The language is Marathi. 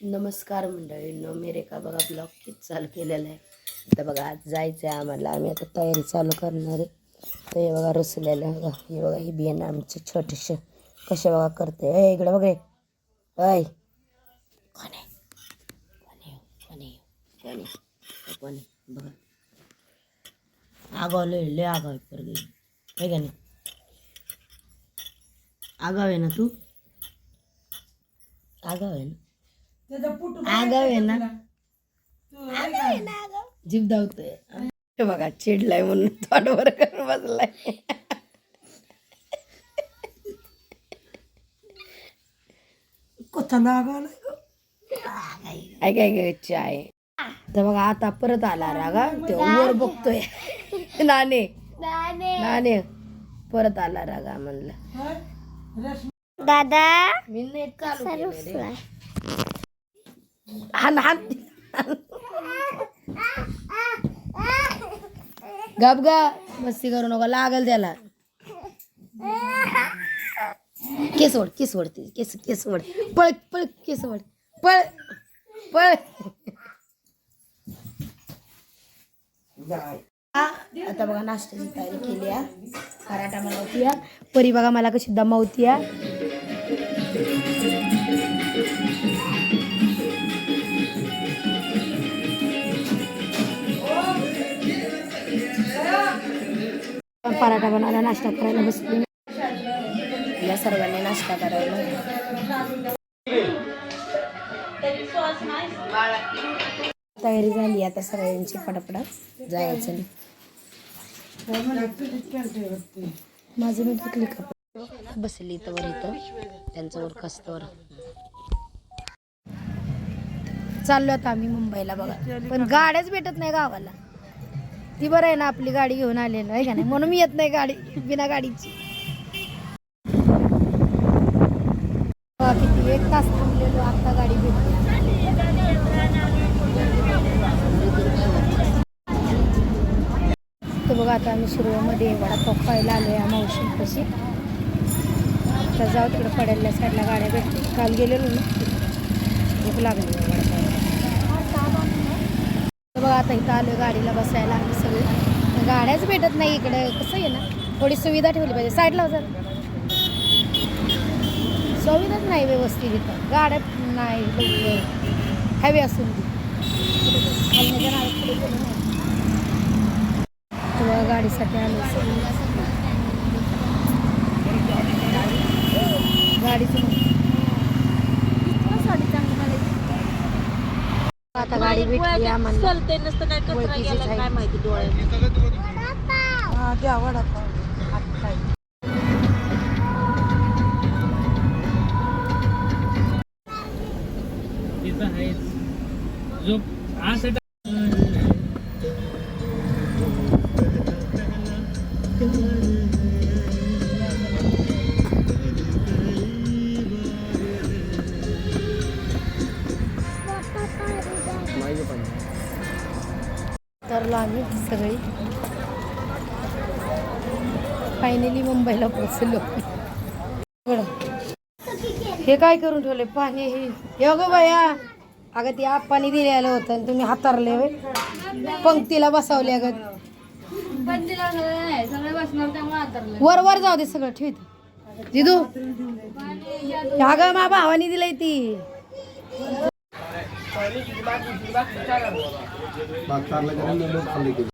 नमस्कार मंडळींनो मी रेखा बघा ब्लॉग किट चालू केलेला आहे. आता बघा आज जायचं आहे आम्हाला. आम्ही आता तयारी चालू करणार आहे. तर हे बघा रसलेलं आहे बघा. हे बघा ही बियाणं आमचे छोटेसे कसे बघा करते. ए इकडे बघ रे. अय कोणे कोणे कोणे कोणे कोणे बघा. आगाव लय लय आगाव आहे पोरगी. आहे का नाही? आगाव आहे ना तू? आगाव आहे ना? आगाव आहे ना. आगाव आहे ना आगाव. जीभ धावतोय. हे बघा चिडलाय म्हणून तोंडवर करून बसलाय. काय काय काय चाय. तर बघा आता परत आला रागा ते वर बघतोय. नाणे नाणे परत आला रागा म्हणलं. दादा. मी नेट चालू. हान हान गप ग. मस्ती करू नका लागल त्याला. केस ओढ केस ओढते केस केस ओढ. पळ पळ केस ओढ. पळ पळ. आता बघा नाश्त्याची तयारी केली आहे. पराठा मला होती परी बघा मला कशी दमावती आहे पराठा बनवायला नाश्ता करायला बसली. या सर्वांनी नाश्ता करायला तयारी झाली आता सगळ्यांची पटापटा जायचं माझं मी टाकली का बसली इथं वर इथं त्यांच्यावर कस्तवर. चाललो आता आम्ही मुंबईला बघा. पण गाड्याच भेटत नाही गावाला. ती बरं आहे ना आपली गाडी घेऊन आलेलं आहे का नाही? म्हणून मी येत नाही गाडी बिना गाडीची. बघा किती एक तास थांबलेलो आता गाडी भेटली तर बघा आता आम्ही शिरोळमध्ये वडापाव खायला आलो आहे कशी तर जाऊ तिकडे पडेल्या साईडला गाड्या भेटते काल गेलेलो ना भूक लागली आहे वडापाव तर बघा आता इथं आलो गाडीला बसायला आम्ही सगळे. गाड्याच भेटत नाही इकडे. कसं आहे ना? थोडी सुविधा ठेवली पाहिजे. साईडला हो, जर सुविधाच नाही व्यवस्थित इथं. गाड्या नाही हॅवी असून गाडीसाठी आलो. गाडीचं आता गाडी भेटली आम्हाला. चालतंय नसतं काय कचरा गेला. काय माहिती डोळ्यात. तिथं आहेच जो असं तरलो आम्ही सगळी. फायनली मुंबईला पोचलो. हे काय करून ठेवले पाणी हे. हे गो बाया. अगं ती आप्पानी दिलेलं होतं आणि तुम्ही हातारले पंक्तीला बसावले अगं. वर वर जाऊ दे सगळं ठेव दिदू अगं मा भावानी दिलंय ती. বাচ্চার লাগে মোমো খালি